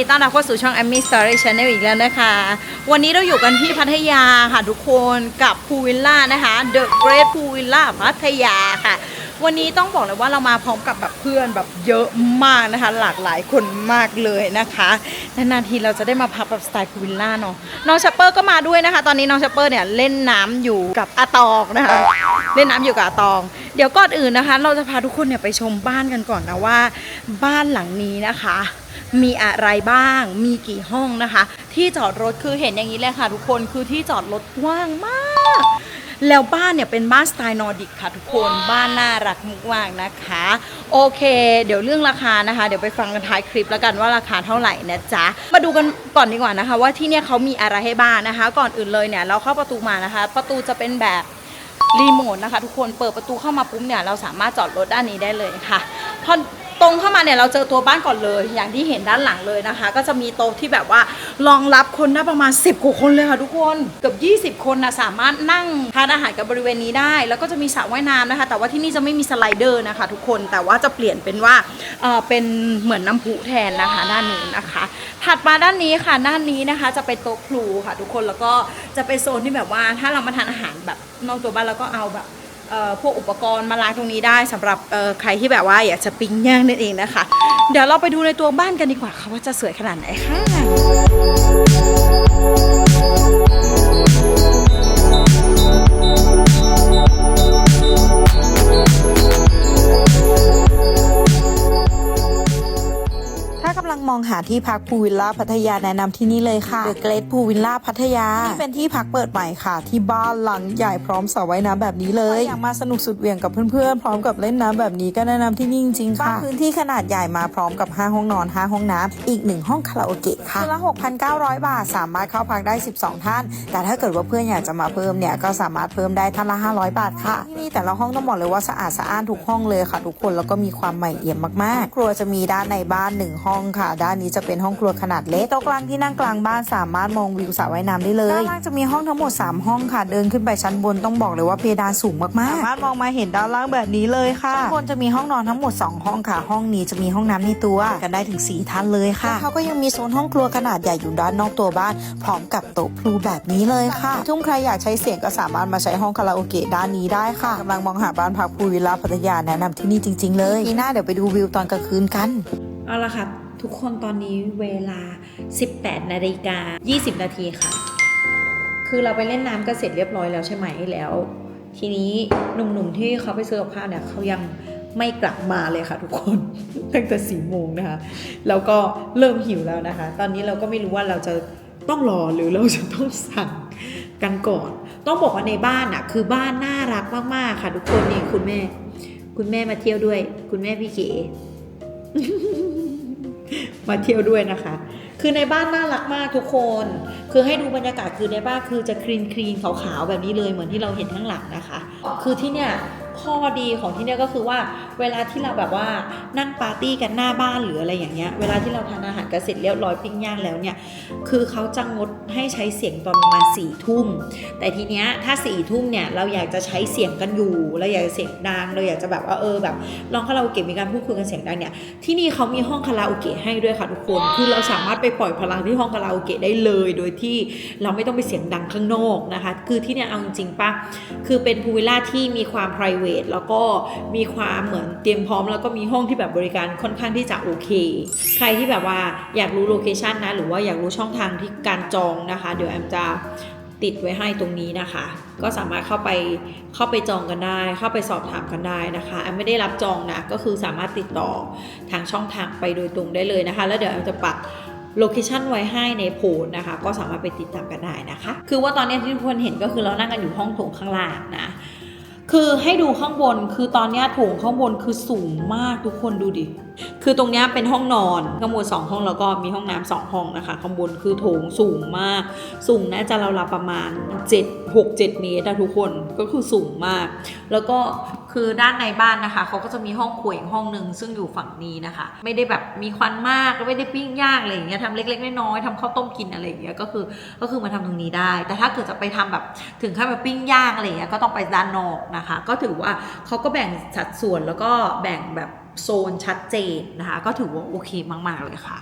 ดีต้อนรับเข้าสู่ช่อง Amy Story Channel อีกแล้วนะคะ วันนี้เราอยู่กันที่พัทยาค่ะทุกคนกับพูวิลล่านะคะ The Great p o o Villa พัทยาค่ะ วันนี้ต้องบอกเลยว่าเรามาพร้อมกับแบบเพื่อนแบบเยอะมากนะคะ หลากหลายคนมากเลยนะคะนานๆทีเราจะได้มาพักแบบสไตล์พูวิลล่าเนาะน้องชัปเปอร์ก็มาด้วยนะคะ ตอนนี้น้องชัปเปอร์เนี่ยเล่นน้ำอยู่กับอาตองนะคะเล่นน้ำอยู่กับอาตอง เดี๋ยวก่อนอื่นนะคะ เราจะพาทุกคนเนี่ยไปชมบ้านกันก่อนนะว่า บ้านหลังนี้นะคะ มีอะไรบ้าง มีกี่ห้องนะคะ ที่จอดรถคือเห็นอย่างนี้เลยค่ะ ทุกคนคือที่จอดรถกว้างมาก แล้วบ้านเนี่ยเป็นบ้านสไตล์นอร์ดิกค่ะ ทุกคนบ้านน่ารักมากๆนะคะ โอเค เดี๋ยวเรื่องราคานะคะ เดี๋ยวไปฟังกันท้ายคลิปแล้วกันว่าราคาเท่าไหร่นะจ๊ะมาดูกันก่อนดีกว่านะคะ ว่าที่เนี่ยเขามีอะไรให้บ้างนะคะ ก่อนอื่นเลยเนี่ยเราเข้าประตูมานะคะ ประตูจะเป็นแบบรีโมทนะคะ ทุกคนเปิดประตูเข้ามาปุ๊บเนี่ยเราสามารถจอดรถด้านนี้ได้เลยค่ะพอ ตรงเข้ามาเนี่ยเราเจอตัวบ้านก่อนเลย อย่างที่เห็นด้านหลังเลยนะคะ ก็จะมีโต๊ะที่แบบว่ารองรับคนได้ประมาณ 10กว่าคนเลยค่ะทุกคนเกือบ20 คนนะสามารถนั่งทานอาหารกับบริเวณนี้ได้ แล้วก็จะมีสระว่ายน้ำนะคะ แต่ว่าที่นี่จะไม่มีสไลเดอร์นะคะ ทุกคนแต่ว่าจะเปลี่ยนเป็นว่าเออเป็นเหมือนน้ำพุแทนนะคะด้านนู้นะคะ ถัดมาด้านนี้ค่ะด้านนี้นะคะ จะเป็นโต๊ะครูค่ะ ทุกคนแล้วก็จะเป็นโซนที่แบบว่าถ้าเรามาทานอาหารแบบนอกตัวบ้านเราก็เอาแบบ พวกอุปกรณ์มาล้างตรงนี้ได้สำหรับใครที่แบบว่าอยากจะปิ้งย่างนั่นเองนะคะ เดี๋ยวเราไปดูในตัวบ้านกันดีกว่าค่ะว่าจะสวยขนาดไหนค่ะำลังมองหาที่พักพูวิลล่าพัทยาแนะนำที่นี่เลยค่ะ The Great Pool Villa พัทยาที่เป็นที่พักเปิดใหม่ค่ะ ที่บ้านหลังใหญ่พร้อมสระว่ายน้ำแบบนี้เลยอยากมาสนุกสุดเหวี่ยงกับเพื่อนๆพร้อมกับเล่นน้ำแบบนี้ก็แนะนำที่นี่จริงๆค่ะบ้านพื้นที่ขนาดใหญ่มาพร้อมกับ 5 ห้องนอน 5 ห้องน้ำอีก 1 ห้องคาราโอเกะค่ะคืนละ6,900 บาท สามารถเข้าพักได้ 12 ท่าน แต่ถ้าเกิดว่าเพื่อนอยากจะมาเพิ่มเนี่ยก็สามารถเพิ่มได้ท่านละ 500 บาทค่ะที่นี่แต่ละห้องต้องบอกเลยว่าสะอาดสะอ้านทุกห้องเลยค่ะ ทุกคนแล้วก็มีความใหม่เอี่ยมมากๆ ครัวจะมีด้านในบ้านหนึ่งห้องค่ะด้านนี้จะเป็นห้องครัวขนาดเล็กโต๊ะกลางที่นั่งกลางบ้านสามารถมองวิวสระว่ายน้ำได้เลยด้านล่างจะมีห้องทั้งหมด 3 ห้องค่ะ เดินขึ้นไปชั้นบนต้องบอกเลยว่าเพดานสูงมากๆสามารถมองมาเห็นด้านล่างแบบนี้เลยค่ะชั้นบนจะมีห้องนอนทั้งหมด 2 ห้องค่ะ ห้องนี้จะมีห้องน้ำในตัวกันได้ถึง 4ท่านเลยค่ะเขาก็ยังมีโซนห้องครัวขนาดใหญ่อยู่ด้านนอกตัวบ้าน พร้อมกับโต๊ะพลูแบบนี้เลยค่ะ ทุ่มใครอยากใช้เสียงก็สามารถมาใช้ห้องคาราโอเกะด้านนี้ได้ค่ะกำลังมองหาบ้านพักพูลวิลล่าพัทยาแนะนำที่นี่จริง ๆ เลยปีหน้าเดี๋ยวไปดูวิวตอนกลางคืนกันเอาละค่ะ ทุกคนตอนนี้เวลา 18นาฬิกา20 นาทีค่ะ คือเราไปเล่นน้ำกันเสร็จเรียบร้อยแล้วใช่ไหมแล้ว ทีนี้หนุ่มๆที่เขาไปซื้อกับข้าวเนี่ยเขายังไม่กลับมาเลยค่ะทุกคน ตั้งแต่สี่โมงนะคะ แล้วก็เริ่มหิวแล้วนะคะ ตอนนี้เราก็ไม่รู้ว่าเราจะต้องรอหรือเราจะต้องสั่งกันก่อน ต้องบอกว่าในบ้านอะ คือบ้านน่ารักมากๆค่ะ ทุกคนนี่คุณแม่ คุณแม่มาเที่ยวด้วย คุณแม่พี่เก๋ มาเที่ยวด้วยนะคะ คือในบ้านน่ารักมากทุกคน คือให้ดูบรรยากาศคือในบ้านคือจะคลีนคลีนขาวๆแบบนี้เลยเหมือนที่เราเห็นข้างหลังนะคะ คือที่เนี่ย ข้อดีของที่เนี่ยก็คือว่าเวลาที่เราแบบว่านั่งปาร์ตี้กันหน้าบ้านหรืออะไรอย่างเงี้ยเวลาที่เราทานอาหารกันเสร็จเรียบร้อยปิ้งย่างแล้วเนี่ยคือเขาจะงดให้ใช้เสียงตอนประมาณสี่ทุ่มแต่ทีเนี้ยถ้าสี่ทุ่มเนี่ยเราอยากจะใช้เสียงกันอยู่เราอยากจะเสียงดังเราอยากจะแบบว่าเออแบบลองคาราโอเกะมีการพูดคุยกันเสียงดังเนี่ยที่นี่เขามีห้องคาราโอเกะให้ด้วยค่ะทุกคนคือเราสามารถไปปล่อยพลังที่ห้องคาราโอเกะได้เลย โดยที่เราไม่ต้องไปเสียงดังข้างนอกนะคะ คือที่เนี่ยเอาจริงๆปะคือเป็นพูลวิลล่าที่มีความ p r i v a t แล้วก็มีความเหมือนเตรียมพร้อม แล้วก็มีห้องที่แบบบริการค่อนข้างที่จะโอเค ใครที่แบบว่าอยากรู้โลเคชันนะ หรือว่าอยากรู้ช่องทางที่การจองนะคะ เดี๋ยวแอมจะติดไว้ให้ตรงนี้นะคะ ก็สามารถเข้าไปเข้าไปจองกันได้ เข้าไปสอบถามกันได้นะคะแอมไม่ได้รับจองนะ ก็คือสามารถติดต่อทางช่องทางไปโดยตรงได้เลยนะคะ แล้วเดี๋ยวแอมจะปักโลเคชันไว้ให้ในโพสนะคะ ก็สามารถไปติดตามกันได้นะคะ คือว่าตอนนี้ที่ทุกคนเห็นก็คือเรานั่งกันอยู่ห้องโถงข้างล่างนะ คือให้ดูข้างบนคือตอนนี้โถงข้างบนคือสูงมากทุกคนดูดิ คือตรงนี้เป็นห้องนอนข้างบนสองห้องแล้วก็มีห้องน้ำสองห้องนะคะข้างบนคือโถงสูงมาก สูงน่าจะราวๆประมาณ 7 6 7 เมตรอะทุกคนก็คือสูงมาก แล้วก็ คือด้านในบ้านนะคะเขาก็จะมีห้องครัวอีกห้องหนึ่งซึ่งอยู่ฝั่งนี้นะคะ ไม่ได้แบบมีควันมากแล้วไม่ได้ปิ้งย่างอะไรอย่างเงี้ยทำเล็กๆน้อยๆทำข้าวต้มกินอะไรอย่างเงี้ยก็คือก็คือมาทำตรงนี้ได้ แต่ถ้าเกิดจะไปทำแบบถึงขั้นแบบปิ้งย่างอะไรอย่างเงี้ยก็ต้องไปด้านนอกนะคะ ก็ถือว่าเขาก็แบ่งสัดส่วนแล้วก็แบ่งแบบโซนชัดเจนนะคะ ก็ถือว่าโอเคมากๆเลยค่ะ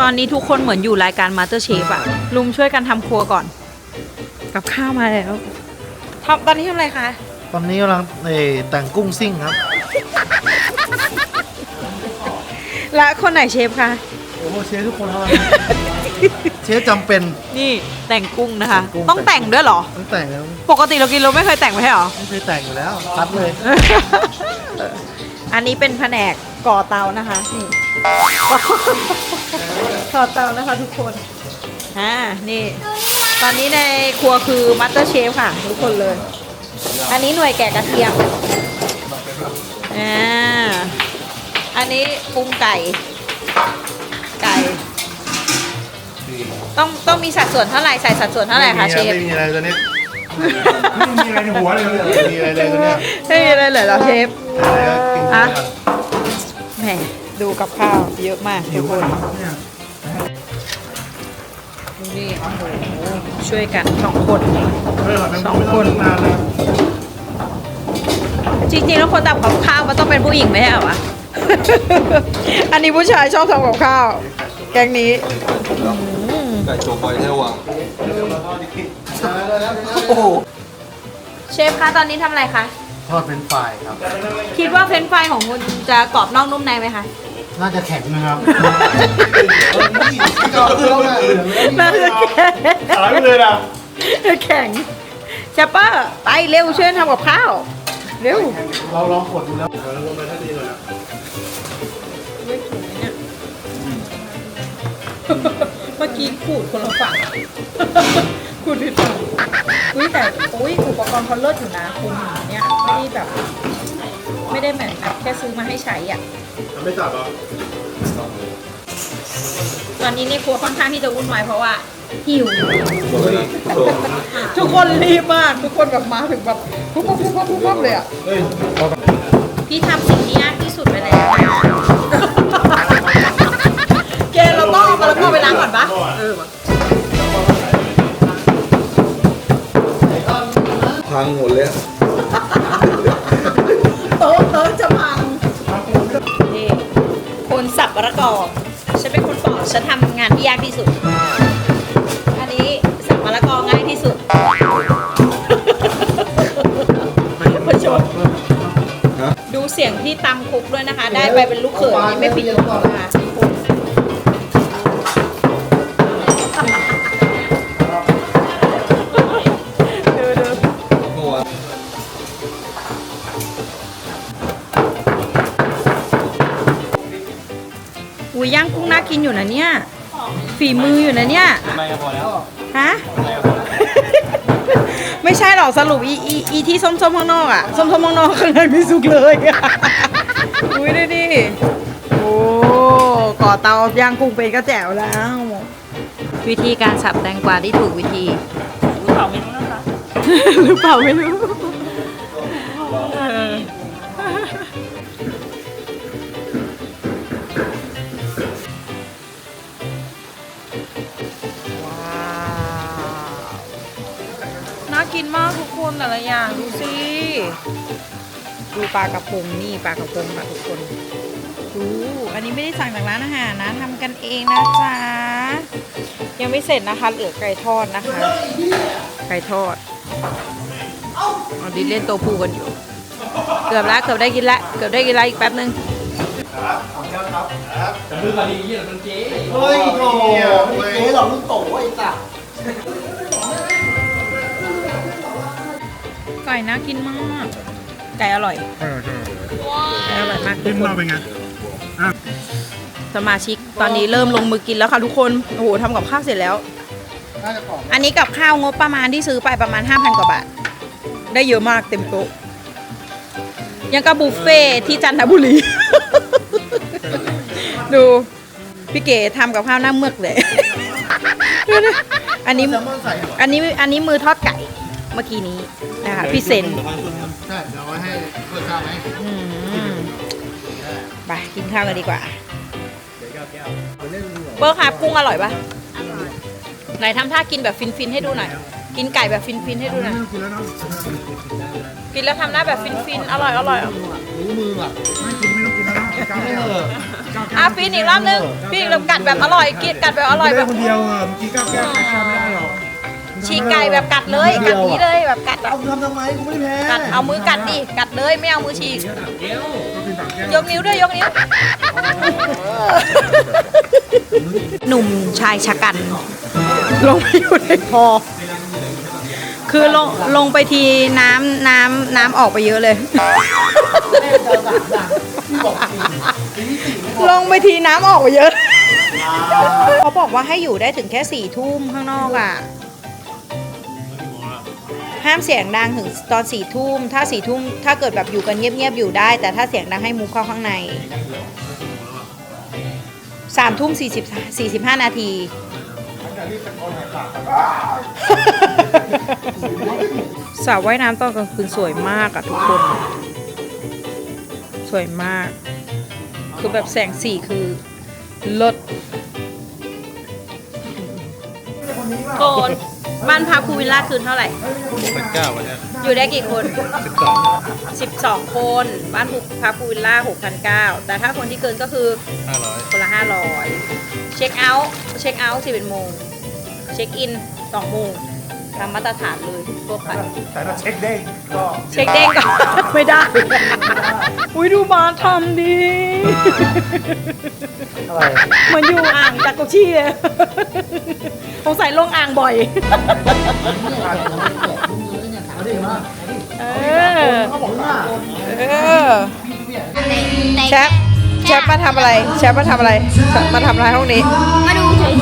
ตอนนี้ทุกคนเหมือนอยู่รายการมาสเตอร์เชฟอะลุงช่วยกันทำครัวก่อน กับข้าวมาแล้วทำตอนนี้ทำอะไรคะ ตอนนี้กำลังเอ่อแต่งกุ้งซิ่งครับและคนไหนเชฟคะ โอ้โหเชฟทุกคนครับเชฟจำเป็น นี่แต่งกุ้งนะคะ แต่งกุ้ง ต้องแต่งด้วยเหรอ ต้องแต่งแล้วปกติเรากินเราไม่เคยแต่งไม่ใช่เหรอ ไม่เคยแต่งอยู่แล้วคัดเลยอันนี้เป็นแผนกก่อเตานะคะนี่ก่อเตานะคะทุกคนอ่านี่ ตอนนี้ในครัวคือมัตเตอร์เชฟค่ะ ทุกคนเลย อันนี้หน่วยแกะกระเทียมอ่าอันนี้ปรุงไก่ ไก่ ต้องต้องมีสัดส่วนเท่าไหร่ใส่สัดส่วนเท่าไหร่คะเชฟ ไม่มีอะไรตัวนี้ไม่มีอะไรในหัวเลยไม่มีอะไรเลยตัวเนี้ยไม่มีอะไรเลยเหรอเชฟอะไรก็กินอะไปก่อน แหมดูกับข้าวเยอะมากทุกคนดูนี่ โอ้โหช่วยกันสองคนสองคนนานเลยจริงๆแล้วคนทำกับข้าวมันต้องเป็นผู้หญิงไม่ใช่เหรอวะอันนี้ผู้ชายชอบทำกับข้าว แกงนี้อืมไก่โจบอยเท่ว่ะโอ้โหเชฟคะตอนนี้ทำอะไรคะทอดเป็นฝ่ายครับ คิดว่าเฟรนช์ฟรายของคุณจะกรอบนอกนุ่มในไหมคะ น่าจะแข็งนะครับน่าจะแข็งหายไปเลยนะแข็งแชปเปอร์ไปเร็วช่วยทำกับข้าวเร็วเราลองกดดูแล้วเมื่อกี้ขูดคนละฝั่งขูดผิดฝั่งอุ้ยแต่อุ้ยอุปกรณ์เขาเลิศอยู่นะคุณเนี่ยไม่ได้แบบ ไม่ได้แบบแบบแค่ซื้อมาให้ใช้อะไม่จับเหรอตอนนี้ในครัวค่อนข้างที่จะวุ่นวายเพราะว่าหิว หมดแล้วนะโจทุกคนรีบมาก ทุกคนแบบมาถึงแบบปุ๊บปุ๊บปุ๊บปุ๊บปุ๊บเลยอะ เฮ้ยพี่ทำสิ่งที่ยากที่สุดไปแล้ว เกเราต้องเอามะละกอไปล้างก่อนปะเออพังหมดเลยอะ โต๊ะโต๊ะจะพังนี่ คนสับมะละกอฉันเป็นคนปอกฉันทำงานที่ยากที่สุด อันนี้สับมะละกอง่ายที่สุดประชดฮะดูเสียงที่ตำคุกด้วยนะคะ ได้ไปเป็นลูกเขยนี่ไม่ผิดหรอกนะคะ กุ้งน่ากินอยู่นะเนี่ย ฝีมืออยู่นะเนี่ย ไม่พอแล้วฮะ ไม่ใช่หรอกสรุปอีอีอีที่ส้มๆข้างนอกอะส้มๆข้างนอกข้างในไม่สุกเลยอะอุ้ยดูดิ โอ้ก่อเตาย่างกุ้งเป็นก็แจ๋วแล้ว วิธีการสับแตงกวาที่ถูกวิธี หรือเปล่าไม่รู้นะคะ หรือเปล่าไม่รู้ กินมากทุกคนแต่ละอย่างดูสิดูปลากระพงนี่ปลากระพงค่ะทุกคนดูอันนี้ไม่ได้สั่งจากร้านอาหารนะทำกันเองนะจ๊ะยังไม่เสร็จนะคะ เหลือไก่ทอดนะคะ ไก่ทอดเอาดิเล่นโตผูกันอยู่ เกือบแล้วเกือบได้กินแล้วเกือบได้กินแล้วอีกแป๊บนึงครับผมเฮ้ยโถ่เจ๊หลอกลูกโตไอ้สัส ก่น่ากินมาก ไก่อร่อยเออใช่ไก่อร่อยมากทุจิ้กมคน เราเป็นไงสมาชิกตอนนี้เริ่มลงมือกินแล้วค่ะทุกคน โอ้โหทำกับข้าวเสร็จแล้ว น่าจะกรอบอันนี้กับข้าวงบประมาณที่ซื้อไปประมาณ 5,000 กว่าบาท ได้เยอะมากเต็มโต๊ะ ยังกับบุฟเฟ่ที่จันทบุรี ดู พี่เก๋ทำกับข้าวหน้าเมือกเลย ดูดิอันนี้ แซลมอนใส่เหรออันนี้อันนี้มือทอดไก่เมื่อกี้นี้ นะคะพี่เซนใช่เดี๋ยวเอาไว้ให้เพื่อนข้าวไหมอืมไปกินข้าวกันดีกว่าเปิ้ลครับกุ้งอร่อยปะไหนทำท่ากินแบบฟินๆให้ดูหน่อย กินไก่แบบฟินๆให้ดูหน่อยกินแล้วเนาะกินแล้วทำหน้าแบบฟินๆอร่อยอร่อยรู้มืออะไม่กินไม่ต้องกินแล้วเนาะก้าวเอแล้วออะฟินอีกรอบนึงฟินอีกรอบกัดแบบอร่อยกินกัดแบบอร่อยแบบคนเดียวอะเมื่อกี้ก้าวแก้วใครข้ามไม่ได้หรอก ฉีกไก่แบบกัดเลยกัดนี้เลยแบบกัดแบบเอาทำทำไมกูไม่ได้แพ้กัดเอามือกัดดิกัดเลยไม่เอามือฉีกก็คือต่างแก้วยกนิ้วด้วยยกนิ้ว หนุ่มชายชะกัน ลงไปอยู่ในคอคือลงลงไปทีน้ำน้ำน้ำออกไปเยอะเลย ลงไปทีน้ำออกไปเยอะ เขาบอกว่าให้อยู่ได้ถึงแค่สี่ทุ่มข้างนอกอะ ห้ามเสียงดังถึงตอนสี่ทุ่มถ้าสี่ทุ่มถ้าเกิดแบบอยู่กันเงียบๆอยู่ได้ แต่ถ้าเสียงดังให้มุกเข้าข้างในสามทุ่มสี่สิบสี่สิบห้านาที สระว่ายน้ำตอนกลางคืนสวยมากอะทุกคน สวยมาก คือแบบแสงสีคือลดโกน บ้านพักภูวิลล่าคืนเท่าไหร่พันเก้าวันเนี้ยอยู่ได้กี่คน สิบสอง12 คน บ้านพักภูวิลล่า6,900แต่ถ้าคนที่เกินก็คือห้าร้อยคนละ 500 เช็คเอาท์เช็คเอาท์11โมง เช็คอิน2โมงตามมาตรฐานเลยทั่วไป แต่ถ้าเช็คเด้งก็ เช็คเด้งก็ไม่ได้ อุ้ยดูบาร์ทำดีเหมือนอยู่อ่างจากกุชี่เลย สงสัยลงอ่างบ่อย เออเขาบอกว่าเออ แชปแชปมาทำอะไร แชปมาทำอะไร มาทำอะไรห้องนี้ มาดูเฉย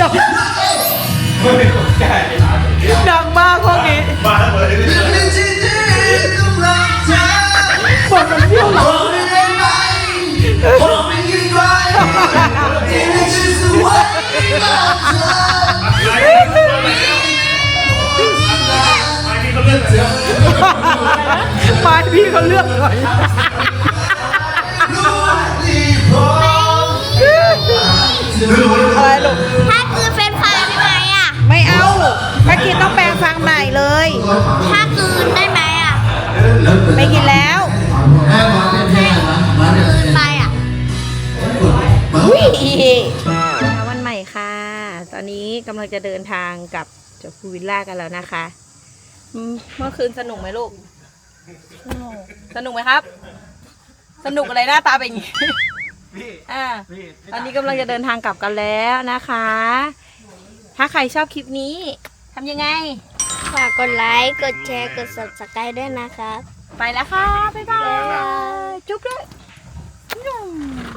ดังดังมากห้องนี้ มาเลย ถ้าคืนได้ไหมอะ ไม่กินแล้วคืนไปอะอุ้ยวันใหม่ค่ะ ตอนนี้กำลังจะเดินทางกลับจากภูวิลล่ากันแล้วนะคะอืมเมื่อคืนสนุกไหมลูก สนุก สนุกไหมครับ สนุกอะไรหน้าตาเป็นอย่างนี้อ่าตอนนี้กำลังจะเดินทางกลับกันแล้วนะคะ ถ้าใครชอบคลิปนี้ทำยังไง ฝากกดไลค์ กดแชร์ กด subscribe ด้วยนะครับ ไปแล้วค่ะ บ๊ายบาย จุ๊บเลวย